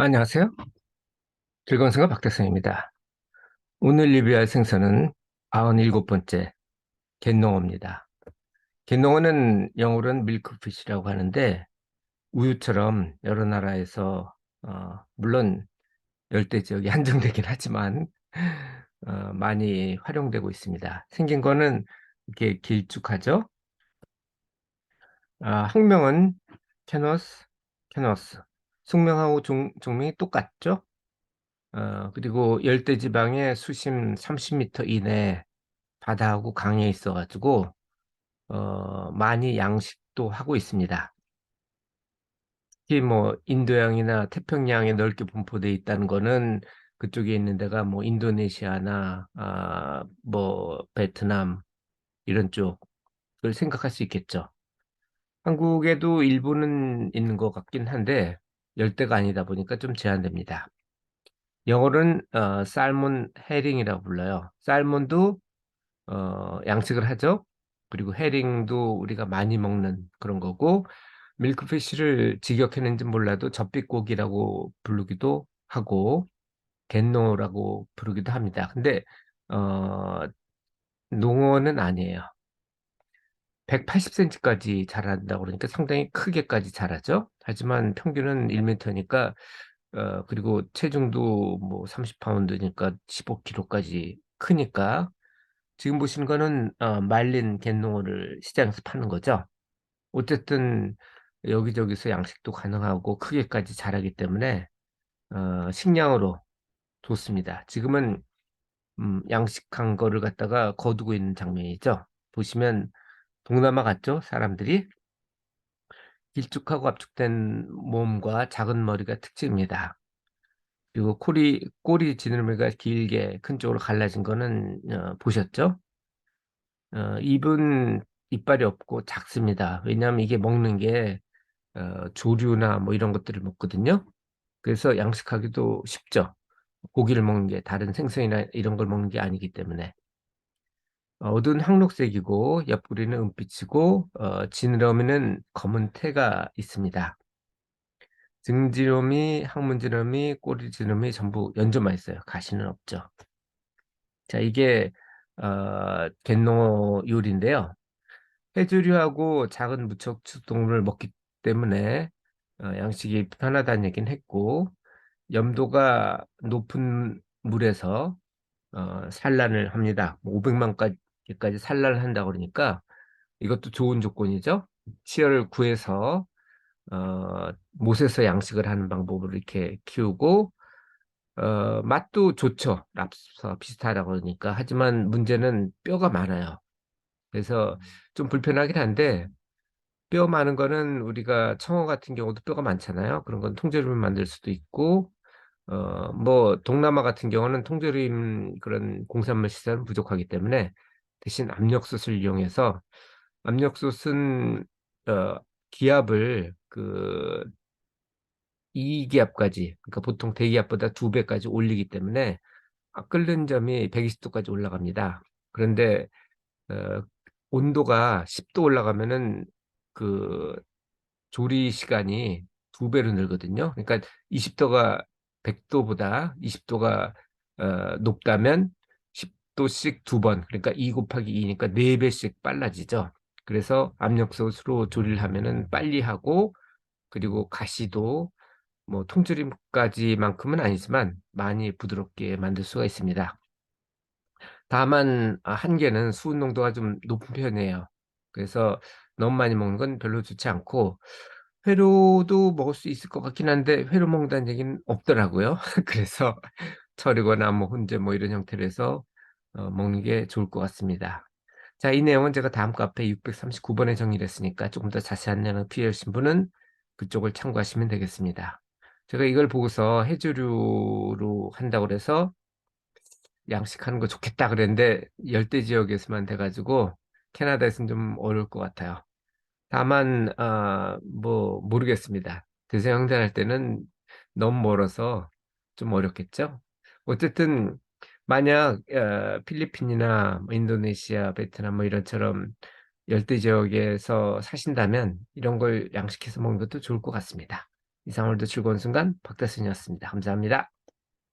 안녕하세요. 즐거운 생활 박대성입니다. 오늘 리뷰할 생선은 97번째 갯농어입니다. 갯농어는 영어로는 밀크피쉬라고 하는데 우유처럼 여러 나라에서 어, 물론 열대 지역이 한정되긴 하지만 어, 많이 활용되고 있습니다. 생긴 거는 이렇게 길쭉하죠. 아, 학명은 캐너스, 캐너스. 숙명하고 종, 종명이 똑같죠. 어, 그리고 열대지방에 수심 30m 이내 바다하고 강에 있어가지고 어, 많이 양식도 하고 있습니다. 특히 뭐 인도양이나 태평양에 넓게 분포되어 있다는 거는 그쪽에 있는 데가 뭐 인도네시아나 아, 뭐 베트남 이런 쪽을 생각할 수 있겠죠. 한국에도 일부는 있는 것 같긴 한데 열대가 아니다 보니까 좀 제한됩니다. 영어로는 어, 살몬 헤링이라고 불러요. 살몬도 어, 양식을 하죠. 그리고 헤링도 우리가 많이 먹는 그런 거고 밀크피쉬를 직역했는지 몰라도 젖빛고기라고 부르기도 하고 갯노라고 부르기도 합니다. 근데 어, 농어는 아니에요. 180cm까지 자란다고 그러니까 상당히 크게까지 자라죠. 하지만 평균은 1m니까 어, 그리고 체중도 뭐 30파운드니까 15kg까지 크니까 지금 보시는 거는 어, 말린 갯농어를 시장에서 파는 거죠. 어쨌든 여기저기서 양식도 가능하고 크게까지 자라기 때문에 어, 식량으로 좋습니다. 지금은 음, 양식한 거를 갖다가 거두고 있는 장면이죠. 보시면 동남아 같죠? 사람들이 길쭉하고 압축된 몸과 작은 머리가 특징입니다. 그리고 꼬리, 꼬리 지느러미가 길게 큰 쪽으로 갈라진 거는 어, 보셨죠? 어, 입은 이빨이 없고 작습니다. 왜냐하면 이게 먹는 게 어, 조류나 뭐 이런 것들을 먹거든요. 그래서 양식하기도 쉽죠. 고기를 먹는 게 다른 생선이나 이런 걸 먹는 게 아니기 때문에. 어, 어두운 황록색이고 옆구리는 은빛이고 어, 지느러미는 검은 태가 있습니다. 등지름이, 항문지름이, 꼬리지름이 전부 연조만 있어요. 가시는 없죠. 자, 이게 어, 갯농어 요리인데요. 해조류하고 작은 무척추 동물을 먹기 때문에 어, 양식이 편하다는 얘기는 했고 염도가 높은 물에서 어, 산란을 합니다. 500만 가지 까지 산란을 한다고 그러니까 이것도 좋은 조건이죠. 치열을 구해서 어, 못에서 양식을 하는 방법으로 이렇게 키우고 어, 맛도 좋죠. 랍스터 비슷하다고 그러니까 하지만 문제는 뼈가 많아요. 그래서 좀 불편하긴 한데 뼈 많은 거는 우리가 청어 같은 경우도 뼈가 많잖아요. 그런 건 통조림을 만들 수도 있고 어, 뭐 동남아 같은 경우는 통조림 그런 공산물 시설은 부족하기 때문에 대신 압력솥을 이용해서 압력솥은 어, 기압을 그 2기압까지 그러니까 보통 대기압보다 두 배까지 올리기 때문에 아, 끓는 점이 120도까지 올라갑니다. 그런데 어, 온도가 10도 올라가면은 그 조리 시간이 두 배로 늘거든요. 그러니까 20도가 100도보다 20도가 어, 높다면 10 도씩 두 번, 그러니까 2 곱하기 2니까 4배씩 빨라지죠. 그래서 압력솥으로 조리를 하면은 빨리 하고 그리고 가시도 뭐 통조림까지만큼은 아니지만 많이 부드럽게 만들 수가 있습니다. 다만 아, 한계는 수은 농도가 좀 높은 편이에요. 그래서 너무 많이 먹는 건 별로 좋지 않고 회로도 먹을 수 있을 것 같긴 한데 회로 먹는다는 얘기는 없더라고요. 그래서 절이거나 뭐 훈제 뭐 이런 형태로 해서 어, 먹는 게 좋을 것 같습니다. 자, 이 내용은 제가 다음 카페 639번에 정리를 했으니까 조금 더 자세한 내용을 필요하신 분은 그쪽을 참고하시면 되겠습니다. 제가 이걸 보고서 해조류로 한다고 그래서 양식하는 거 좋겠다 그랬는데 열대 지역에서만 돼가지고 캐나다에서는 좀 어려울 것 같아요. 다만 어, 뭐 모르겠습니다. 대서양대할 때는 너무 멀어서 좀 어렵겠죠. 어쨌든 만약 어, 필리핀이나 뭐 인도네시아, 베트남 뭐 이런처럼 열대 지역에서 사신다면 이런 걸 양식해서 먹는 것도 좋을 것 같습니다. 이상 오늘도 즐거운 순간 박대순이었습니다. 감사합니다.